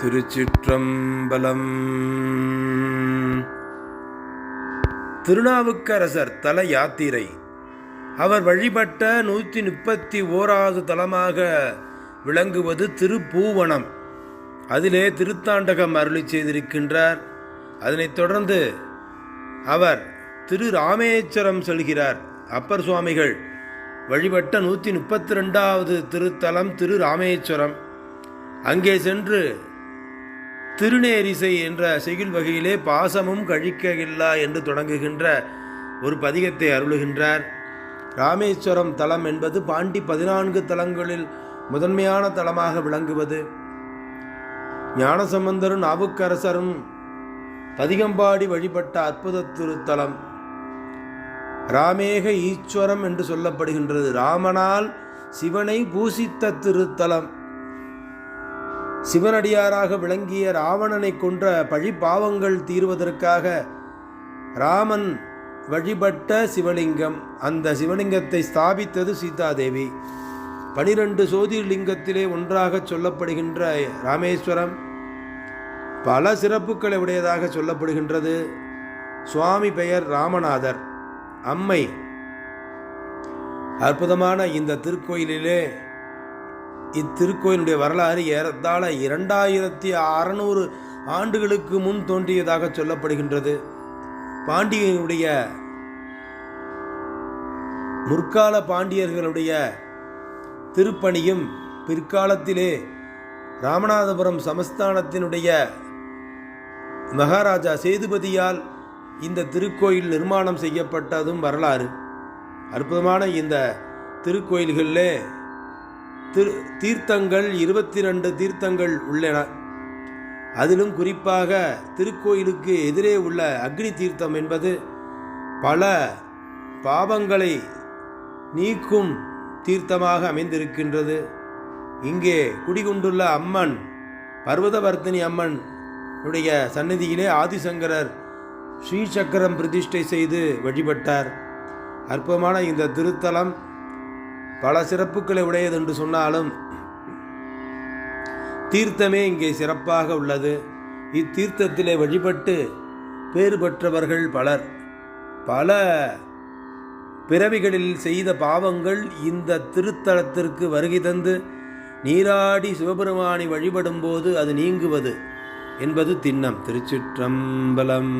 திருச்சிற்றம்பலம். திருநாவுக்கரசர் தல யாத்திரை அவர் வழிபட்ட நூற்றி முப்பத்தி ஓராவது தலமாக விளங்குவது திருப்பூவனம் அதிலே திருத்தாண்டகம் அருளி செய்திருக்கின்றார். அதனைத் தொடர்ந்து அவர் திரு ராமேஸ்வரம் செல்கிறார். அப்பர் சுவாமிகள் வழிபட்ட நூற்றி முப்பத்தி ரெண்டாவது திருத்தலம் திரு ராமேஸ்வரம் அங்கே சென்று திருநேரிசை என்ற செய்யுள் வகையிலே பாசமும் கழிக்கவில்லா என்று தொடங்குகின்ற ஒரு பதிகத்தை அருளுகின்றார். ராமேஸ்வரம் தலம் என்பது பாண்டி பதினான்கு தலங்களில் முதன்மையான தலமாக விளங்குவது. ஞானசம்பந்தரும் நாவுக்கரசரும் பதிகம்பாடி வழிபட்ட அற்புத திருத்தலம். ராமேக ஈஸ்வரம் என்று சொல்லப்படுகின்றது. ராமனால் சிவனை பூசித்த திருத்தலம். சிவனடியாராக விளங்கிய ராவணனை கொன்ற பழி பாவங்கள் தீர்வதற்காக ராமன் வழிபட்ட சிவலிங்கம். அந்த சிவலிங்கத்தை ஸ்தாபித்தது சீதாதேவி. பனிரெண்டு சோதிர்லிங்கத்திலே ஒன்றாக சொல்லப்படுகின்ற ராமேஸ்வரம் பல சிறப்புகளை உடையதாக சொல்லப்படுகின்றது. சுவாமி பெயர் ராமநாதர். அம்மை. அற்புதமான இந்த திருக்கோயிலிலே இத்திருக்கோயிலுடைய வரலாறு ஏறத்தாழ இரண்டாயிரத்தி அறநூறு ஆண்டுகளுக்கு முன் தோன்றியதாக சொல்லப்படுகின்றது. பாண்டியனுடைய முற்கால பாண்டியர்களுடைய திருப்பணியும் பிற்காலத்திலே ராமநாதபுரம் சமஸ்தானத்தினுடைய மகாராஜா சேதுபதியால் இந்த திருக்கோயில் நிர்மாணம் செய்யப்பட்டதும் வரலாறு. அற்புதமான இந்த திருக்கோயில்களிலே திரு தீர்த்தங்கள் இருபத்தி ரெண்டு தீர்த்தங்கள் உள்ளன. அதிலும் குறிப்பாக திருக்கோயிலுக்கு எதிரே உள்ள அக்னி தீர்த்தம் என்பது பல பாவங்களை நீக்கும் தீர்த்தமாக அமைந்திருக்கின்றது. இங்கே குடிகொண்டுள்ள அம்மன் பர்வதவர்த்தினி அம்மன் உடைய சன்னதியிலே ஆதிசங்கரர் ஸ்ரீசக்கரம் பிரதிஷ்டை செய்து வழிபட்டார். அற்புதமான இந்த திருத்தலம் பல சிறப்புகளை உடையது என்று சொன்னாலும் தீர்த்தமே இங்கே சிறப்பாக உள்ளது. இத்தீர்த்தத்திலே வழிபட்டு பேறு பெற்றவர்கள் பலர். பல பிறவிகளில் செய்த பாவங்கள் இந்த திருத்தலத்திற்கு வருகை தந்து நீராடி சிவபெருமானை வழிபடும்போது அது நீங்குவது என்பது திண்ணம். திருச்சிற்றம்பலம்.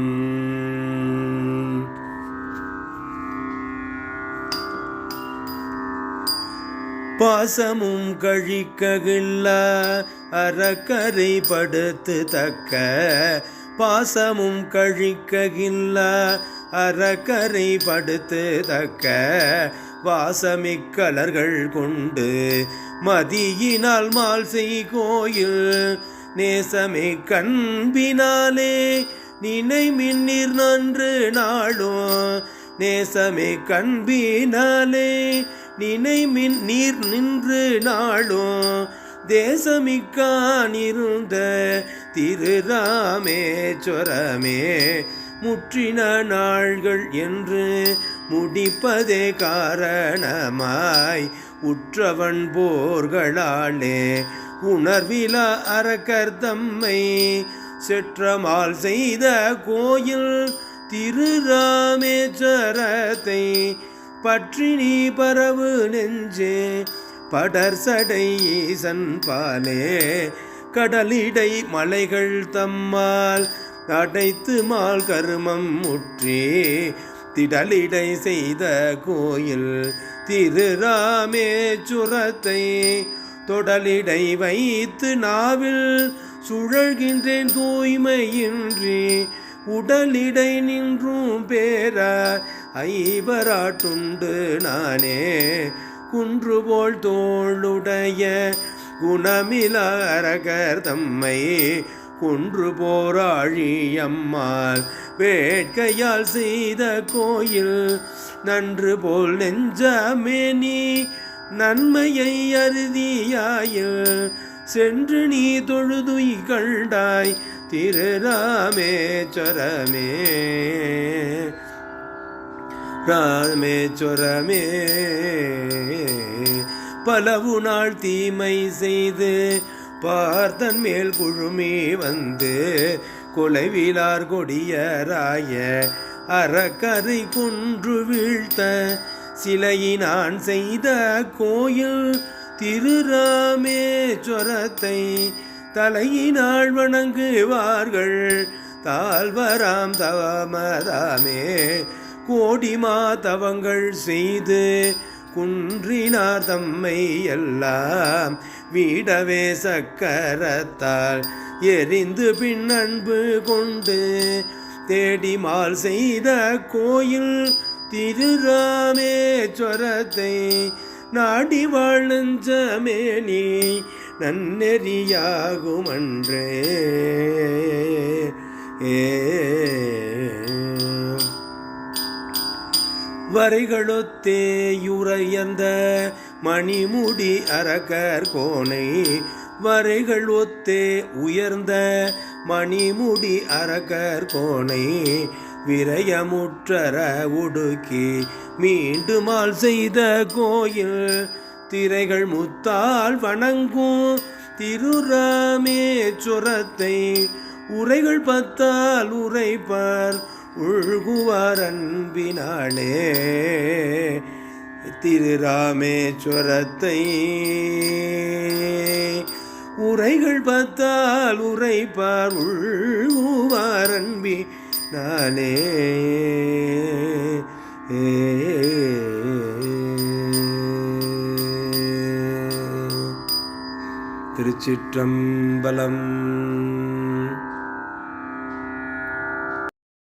பாசமும் கழிக்ககில்ல அறக்கரை படுத்து தக்க பாசமும் கழிக்ககில்ல அறக்கரை படுத்து தக்க வாசமிக்கலர்கள் கொண்டு மதியினால் மால் செய் கோயில். நேசமே கண்பினாலே நினை மின்னிர் நன்று நாளும். நேசமே கண்பினாலே நினை மின் நீர் நின்று நாளும் தேசமிக்கானிருந்த திருராமேஸ்வரமே முற்றின நாள்கள் என்று முடிப்பதே காரணமாய் உற்றவன் போர்களாலே. உணர்வில அரக்கர் தம்மை செற்றமால் செய்த கோயில் திருராமேஸ்வரத்தை பற்றி நீ பரவு நெஞ்சே. படர் சடை ஈசன் பாலே. கடலிடை மலைகள் தம்மால் அடைத்து மால் கருமம் முற்றி. திடலிடை செய்த கோயில் திருராமேச்சுரத்தை தொடலிடை வைத்து நாவில் சுழல்கின்றேன் தூய்மையின்றி. உடலிடை நின்றும் பேர ஐவராட்டுண்டு நானே. குன்று போல் தோளுடைய குணமில அரகர் தம்மை குன்று போராழியம்மாள் வேட்கையால் செய்த கோயில் நன்று போல் நெஞ்சமே நீ நன்மையை அறுதியாயில் சென்று நீ தொழுதுய் கண்டாய். திருராமேஸ்வரமே ராமேஸ்வரமே பலவு நாள் தீமை செய்து பார்த்தன் மேல் குழுமி வந்து கொலைவிலார் கொடியராய அறக்கரை குன்று வீழ்த்த சிலையினான் செய்த கோயில் திருராமேஸ்வரத்தை தலையினாள் வணங்குவார்கள். தாழ்வராம் தவமதாமே கோடி மாதவங்கள் செய்து குன்றினார் தம்மை எல்லாம். வீடவே சக்கரத்தால் எரிந்து பின் அன்பு கொண்டு தேடிமால் செய்த கோயில் திருராமேஸ்வரத்தை நாடி வாழ்நஞ்சமே நீ நன்னெறியாகும் அன்றே வரைகளொத்தேயுரையந்த மணிமுடி அரகர் கோனை. வரைகள் ஒத்தே உயர்ந்த மணிமுடி அரகர் கோனை. விரயமுற்றர உடுக்கி மீண்டுமால் செய்த கோயில் திரைகள் முத்தால் வணங்கும். திருராமே திருராமேச்சுரத்தை உரைகள் பத்தால் உரைப்பார். உழ்குவார் அன்பினாளே திருராமேஸ்வரத்தை உரைகள் பத்தால் உரைப்பார். உள்குவார் நானே. திருச்சிற்றம்பலம்